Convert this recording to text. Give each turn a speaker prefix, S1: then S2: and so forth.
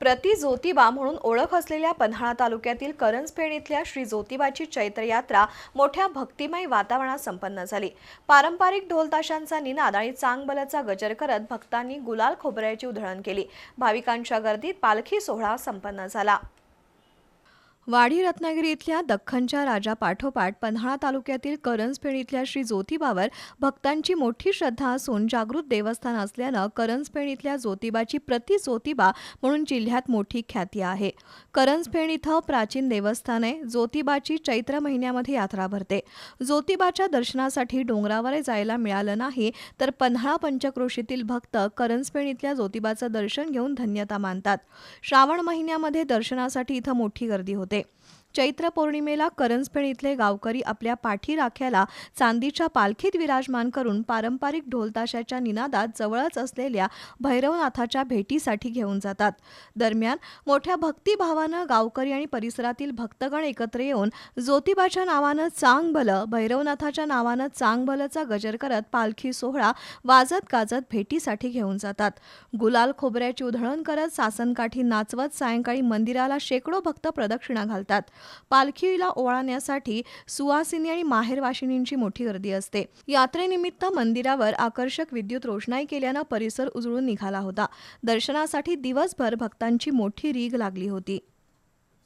S1: प्रति ज्योतिबा म्हणून ओळख असलेल्या पन्हाळा तालुक्यातील करंजपेण इथल्या श्री ज्योतिबाची चैत्र यात्रा मोठ्या भक्तिमय वातावरणात संपन्न झाली. पारंपरिक ढोलताशांचा निनाद आणि चांगबलाचा गजर करत भक्तांनी गुलाल खोबऱ्याची उधळण केली. भाविकांच्या गर्दीत पालखी सोहळा संपन्न झाला. वाडी रत्नागिरी इथल्या दख्खनच्या राजा पाठोपाठ पन्हाळा तालुक्यातील करंजपेण इथल्या श्री ज्योतिबावर भक्तांची मोठी श्रद्धा असून जागृत देवस्थान असल्यानं करंजपेण इथल्या ज्योतिबाची प्रति ज्योतिबा म्हणून जिल्ह्यात मोठी ख्याती आहे. करंजपेण इथं प्राचीन देवस्थान आहे. ज्योतिबाची चैत्र महिन्यामध्ये यात्रा भरते. ज्योतिबाच्या दर्शनासाठी डोंगरावर जायला मिळालं नाही तर पन्हाळा पंचक्रोशीतील भक्त करंजपेण इथल्या ज्योतिबाचं दर्शन घेऊन धन्यता मानतात. श्रावण महिन्यामध्ये दर्शनासाठी इथं मोठी गर्दी होते. Sí. चैत्र पौर्णिमेला करंजपेण इथले गावकरी आपल्या पाठी राख्याला चांदीच्या पालखीत विराजमान करून पारंपरिक ढोलताशाच्या निनादात जवळच असलेल्या भैरवनाथाच्या भेटीसाठी घेऊन जातात. दरम्यान मोठ्या भक्तिभावानं गावकरी आणि परिसरातील भक्तगण एकत्र येऊन ज्योतिबाच्या नावानं चांगभल भैरवनाथाच्या नावानं चांगभलचा गजर करत पालखी सोहळा वाजत गाजत भेटीसाठी घेऊन जातात. गुलाल खोबऱ्याची उधळण करत सासनकाठी नाचवत सायंकाळी मंदिराला शेकडो भक्त प्रदक्षिणा घालतात. पालखीला ओवाळण्यासाठी सुवासिनी आणि माहेरवाशिनींची मोठी गर्दी असते. यात्रेनिमित्त मंदिरावर आकर्षक विद्युत रोषणाई केल्यानं परिसर उजळून निघाला होता. दर्शनासाठी दिवसभर भक्तांची मोठी रीघ लागली होती.